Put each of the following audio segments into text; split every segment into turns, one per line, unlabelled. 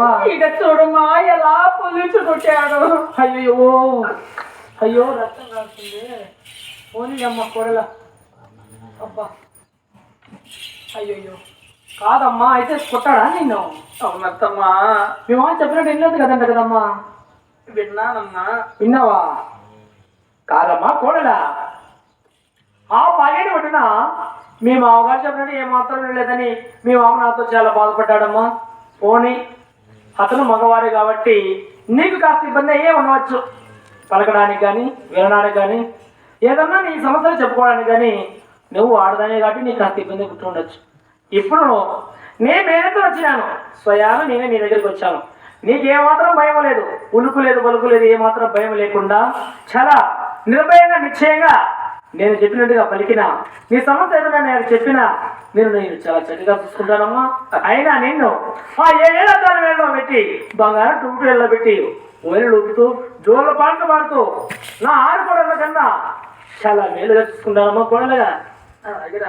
ఆ.
ఇక చూడమ్మా ఎలా పొల్లించు కొట్టాడు
అయ్యో అయ్యో రక్తం రాస్తుంది పోనీ అమ్మ కొడల. అబ్బా. అయ్యో కాదమ్మా అయితే కొట్టాడా నిన్ను?
అవునత్తమ్మా
మీ మామ చెప్పినట్టు వెళ్ళదు కదంట కదమ్మా.
విన్నానమ్మా.
విన్నావా? కాదమ్మా కోడలా. ఆ పగేటి ఒడ్డున మీ మామగారు చెప్పినట్టు ఏమాత్రం లేదని మీ మామ నాతో చాలా బాధపడ్డాడమ్మా. పోనీ అతను మగవారు కాబట్టి నీకు కాస్త ఇబ్బంది అయ్యే ఉండవచ్చు. పలకడానికి కానీ వినడానికి కానీ ఏదన్నా నీ సమస్యలు చెప్పుకోవడానికి కానీ నువ్వు ఆడదానే కాబట్టి నీకు కాస్త ఇబ్బంది పుట్టి ఉండొచ్చు. ఇప్పుడు నేను నేనైతే వచ్చినాను. స్వయాన నేనే నీ దగ్గరికి వచ్చాను. నీకేమాత్రం భయం లేదు. ఉలుకు లేదు పలుకు లేదు ఏమాత్రం భయం లేకుండా చాలా నిర్భయంగా నిశ్చయంగా నేను చెప్పినట్టుగా పలికిన నీ సమస్య ఏదైనా నేను చెప్పినా నేను నేను చాలా చక్కగా చూసుకుంటానమ్మా. అయినా నిన్ను ఆ ఏడేళ్ళ దాని వేళలో పెట్టి బంగారం వేళ్ళ పెట్టి ఓయలు ఊపుతూ జోళ్ళ పాటలు పాడుతూ నా ఆడుకోవడం కన్నా చాలా మేలుగా చూసుకుంటానమ్మా కోడలుగా.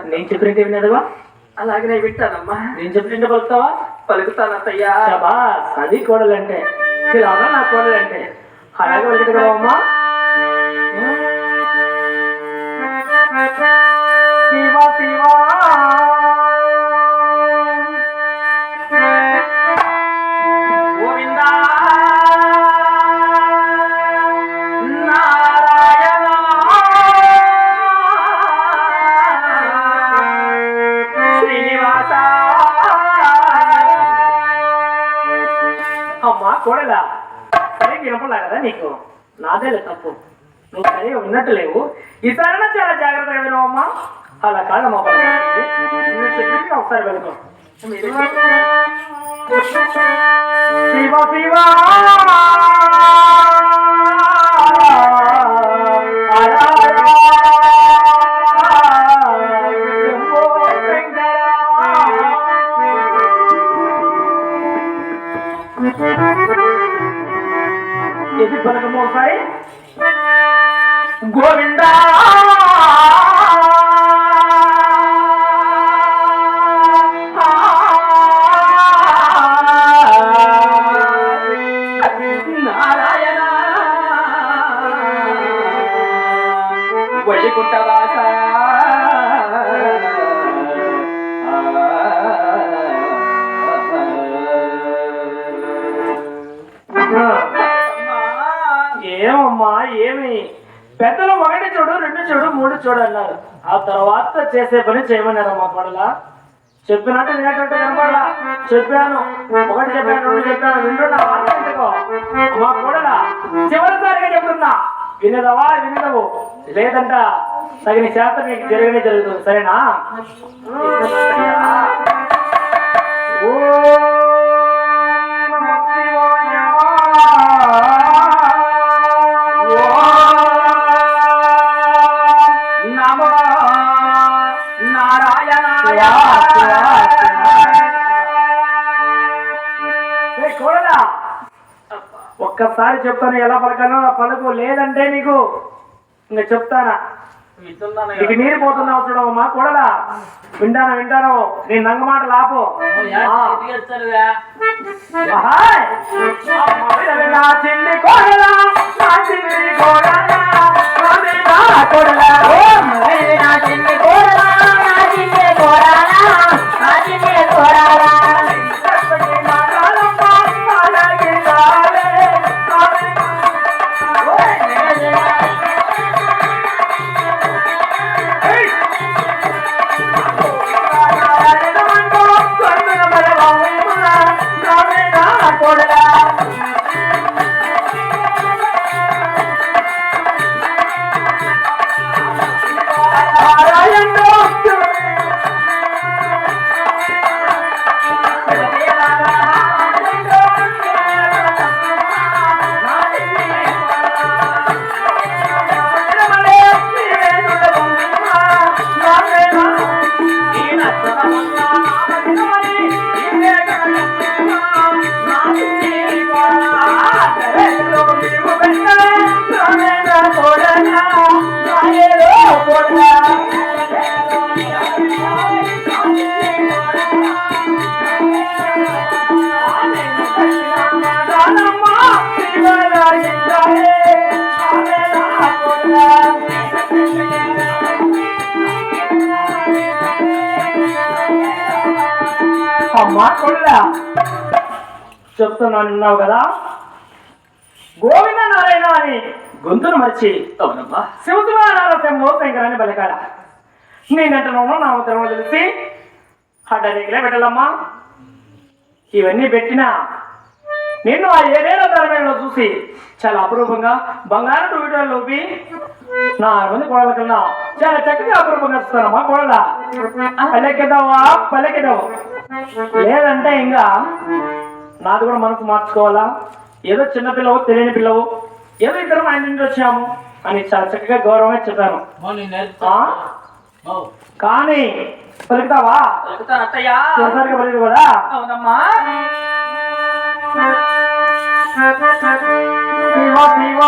నేను చెప్పినట్టు విన్నదివా
అలాగే నేను వింటానమ్మా.
నేను చెప్పినట్టు పలుకుతావా?
పలుకుతాను అత్తయ్యా.
శబాస్ అది కోడలంటే. ఇలా నా కోడలంటే. అలాగే పలుకుతా కదా అమ్మా శివ శివ అమ్మా కోడలా. సరే వినపడలే కదా నీకు? నాదే తప్పు. నువ్వు సరిగా ఉన్నట్టు లేవు. ఈసారైనా చాలా జాగ్రత్తగా వినవు అమ్మా. అలా కాదమ్మా. నువ్వు చెప్పినట్టుగా ఒకసారి వెళ్తాం శివ శివ. మూడు చూడు అన్నారు ఆ తర్వాత చేసే పని చేయమన్నారు మా కొడల? చెప్పినట్టు వినేటట్టు కనపడలా చెప్పాను. ఒకటి చెప్పాను రెండు చెప్పాను వింటున్నా. మాట్లాడుకో మా కొడల చివరిసారిగా చెప్తున్నా. వినదవా వినదవు. లేదంట తగిన శాతం నీకు జరగనే జరుగుతుంది. సరేనా? ఓం. ఒక్కసారి చెప్తాను ఎలా పలకాలో ఆ పలుకు. లేదంటే నీకు ఇంకా చెప్తానా? ఇక నీరు పోతున్నావు చూడమ్మా కోడలా. వింటాను వింటాను? నీ నంగ మాట లాపు. చిన్ని కోడలా, కోడలా, కోడలా. కోడలా, కొడులా చెప్తున్నాను విన్నావు కదా? గోవింద నారాయణ అని గొంతును మర్చి
అవునమ్మా
శివసుమారారసంలో శంకరాన్ని బలికాడ? నేనంటున్నాను నామతరము తెలిసి అడ్డ అడ్డనికిలే పెట్టాలమ్మా. ఇవన్నీ పెట్టినా నేను ఆ ఏడేళ్ళ తరగతిలో చూసి చాలా అపురూపంగా బంగారు వీడియోలు లోపి నా మంది కోడల కన్నా చాలా చక్కగా అపురూపంగా వస్తానమ్మా కోడల పల్లెకెదవా? పల్లెకెదవు. లేదంటే ఇంకా నాది కూడా మనసు మార్చుకోవాలా? ఏదో చిన్న పిల్లవు తెలియని పిల్లవు ఏదో ఇద్దరం ఆయన నుండి వచ్చాము అని చాలా చక్కగా గౌరవమే చెప్పాను? కానీ పలుకుతావా?
పలుకుతాను అత్తయ్యా.
కూడా
అవునమ్మా.
శివ శివ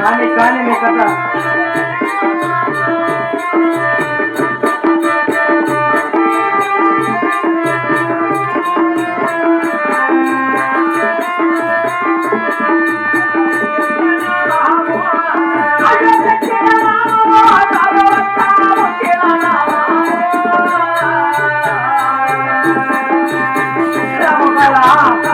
కానీ కానీ మీ కథ కానీ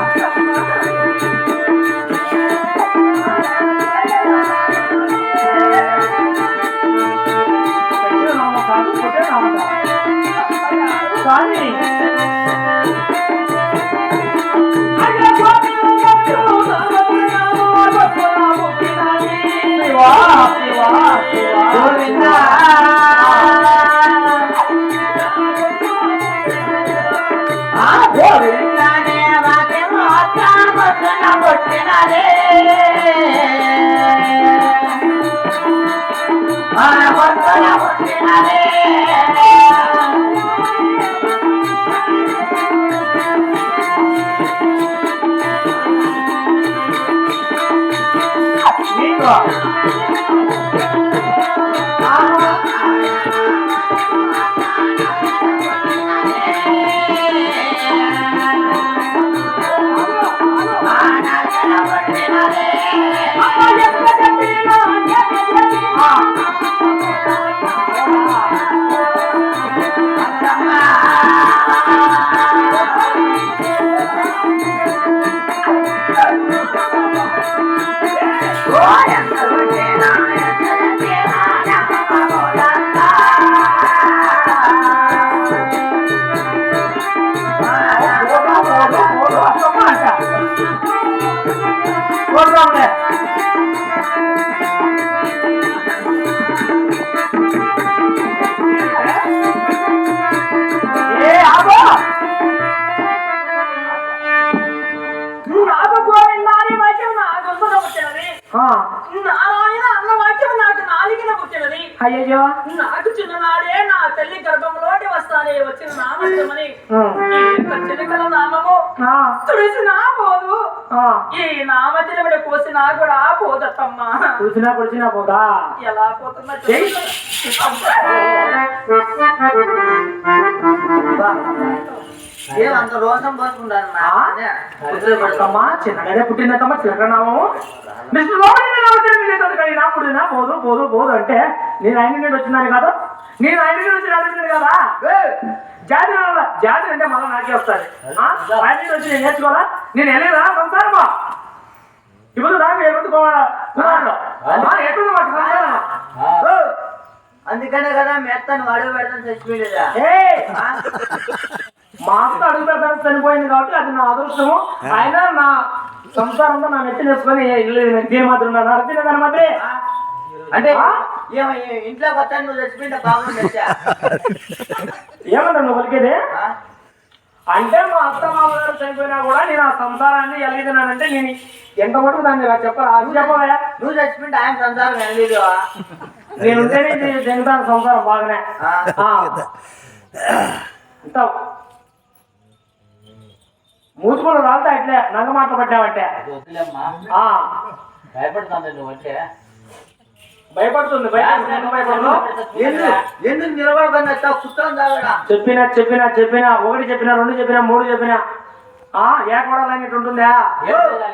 నీకు
ఈ నామతిరవిడ కోసినా కూడా పోదత్తమ్మా
కుడిచినా కుడిచినా పోదా?
ఎలా
పుట్టినమ్మా చిన్నగానే చిలకనామము మిస్టర్ నా పోదు పోదు పోదు అంటే నేను ఆయన నుండి వచ్చినాను కదా. నేను ఆయన నుండి వచ్చి అడుగుతున్నాను కదా. జాతి? జాతి అంటే మళ్ళీ నాకే వస్తుంది. ఆయన నుండి వచ్చి నేను నేర్చుకోవాలా? నేను వెళ్ళేదా? సంసారమా ఇప్పుడు దాకా కుమారుడు ఎక్కడ
అందుకనే కదా మెత్తను అడుగు పెడతాను చచ్చిపోలేదా
ఏ మా అత్త అడుగు పెడతాను చనిపోయింది కాబట్టి అది నా అదృష్టము. అయినా నా సంసారంతో నా నెత్తి నేర్చుకొని దీని మాత్రం నా నడిచిన దాని మాత్రమే?
అంటే ఇంట్లోకి వచ్చాను నువ్వు చచ్చిపోయింటే బాగుంది వచ్చా
ఏమన్నా నువ్వు పలికేది? అంటే మా అత్త మామగారు చనిపోయినా కూడా నేను ఆ సంసారాన్ని ఎలిగినానంటే నేను ఎంత మటుకు దాన్ని ఇలా చెప్పరా? అది చెప్పవా.
నువ్వు చచ్చిపోయింటే ఆయన సంసారం వెళ్ళలేదు
నేను ఉంటేనే జంగుతాను సంసారం బాగానే. ఉంటావు. మూసుకొని రాలితే అట్లే నంగ మాటలు పట్టావంటే ఆ,
భయపడుతుంది నువ్వు అంటే.
భయపడుతుంది ఎందుకు
నిలబడకుండా
చెప్పినా చెప్పినా చెప్పినా ఒకటి చెప్పినా రెండు చెప్పినా మూడు చెప్పినా. ఆ ఏకూడాలని ఉంటుందా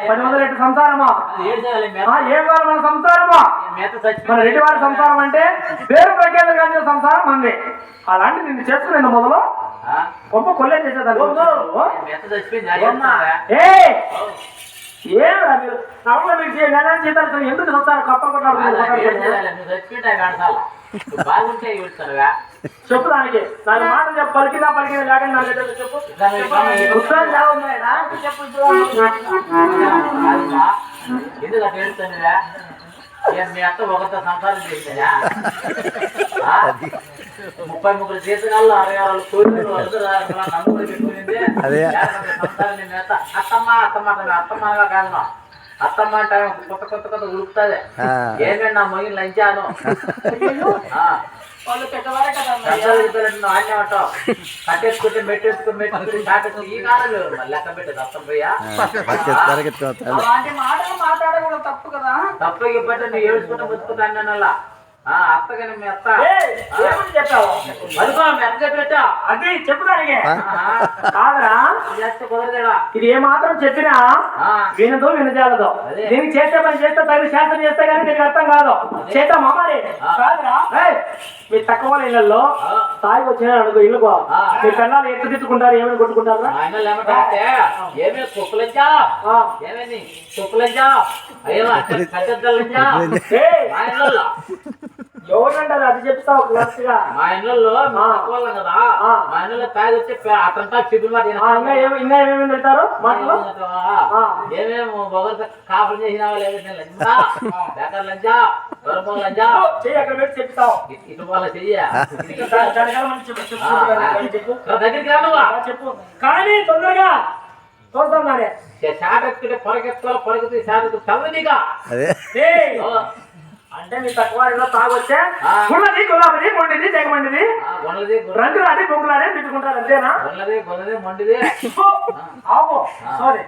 పది వందల ఎట్టు సంసారమా?
అది ఏం
ఏం కావాలి మన సంసారమా? మన రెడ్డివారి సంసారం అంటే పేరు ప్రఖ్యాతులు కానీ సంసారం మంది అలాంటి నిన్ను చేసుకునే మొదలు. గొప్ప కొల్లే చేసేదాన్ని
చచ్చిపోయింది.
ఏ మీరు నవల చే- నెల జీతాలు ఎందుకు
బాగుంటే ఇస్తానుగా
చెప్పు దానికి. దాని మాట చెప్పు. పలికినా పలికినా లేకుండా చెప్పు.
కూర్చొని తాగుతున్నాడా
చెప్పు. ఇప్పుడు.
ఎందుకు అట్లా ఏడుస్తానుగా ఏం మీ అత్త ఒకరితో సంసారం చేసిందా? ముప్పై ముగ్గురు జీతగాళ్ళు అరవై ఆరు మేత అత్తమ్మ కాదు అంటే కొత్త కొత్త కొత్త ఉరుకుతుంది ఏమేమి నా మొగిన లంచాను ఆ.
వాళ్ళు పెద్దవారే కదా అన్నయ్య.
సంసారం చెప్పాలంటే నువ్వు ఆజ్ఞ అంటావు కట్టేసుకుంటే మెట్టేసుకుని మెట్టేసుకుని చాటేసుకుని ఈ కాలం లేదు మరి లెక్క పెట్టేది అత్తం పోయా
అలాంటి మాటలు మాట్లాడకూడదు తప్పు కదా
తప్పకి ఇప్పటి నువ్వు ఏడుచుకుంటా బతుకుతా అన్నలా ఆ అత్తగాని
చెప్పావు? అది చెప్పు దానికి కాదరా
చేస్తే కుదరదేడా
ఇది ఏ మాత్రం చెప్పినా
ఆ,
వినదు వినజాలదు.
అదే.
దీనికి చేస్తే పని చేస్తే తగిన శాస్త్రం చేస్తే కానీ దీనికి అర్థం కాదు. చేద్దామా మరి?
ఆ.
కాదురా. ఏయ్, మీ తక్కువ ఇళ్ళల్లో. తాగి వచ్చిన అనుకో ఇల్లుకో. మీ పిల్లలు ఎత్తు తిట్టుకుంటారు ఏమని కొట్టుకుంటారా
ఏమే
ఆ.
ఏమేమి అయ్యో
ఎవరంటారు? అది చెప్తావు క్లాస్గా.
మా ఇళ్ళల్లో. తక్కువ కదా.
ఆ.
మా ఇళ్ళలో తాగి వచ్చి అతనితో చెప్పిన మాట
ఇంకా ఏమి ఇంకా ఏమేమి తింటారు? మాటలు? ఆ.
ఏమేమి ఒకరితో కాపురం చేసినావా లేదు లంజా బేకర్ లంజా గొరపం లంజా
చెయ్యి అక్కడ పెట్టి చెప్తావు.
ఇటు వాళ్ళ చెయ్య. దగ్గరికి రానువా
చెప్పు. కానీ తొందరగా చూస్తాం దానే
షాట్ ఎత్తుకుంటే పొరకెత్తుకోవాలి పొరకెత్తి షాట్ ఎత్తు చల్లనిగా
ఏయ్, అంటే మీ తక్కువ తాగొచ్చే. గుళ్ళది గులాబీది మొండిది జగమండిది? రంగులాడి బొంగులాడి తిట్టుకుంటారు అంతేనా?
గొన్నది మొండిది
సారీ.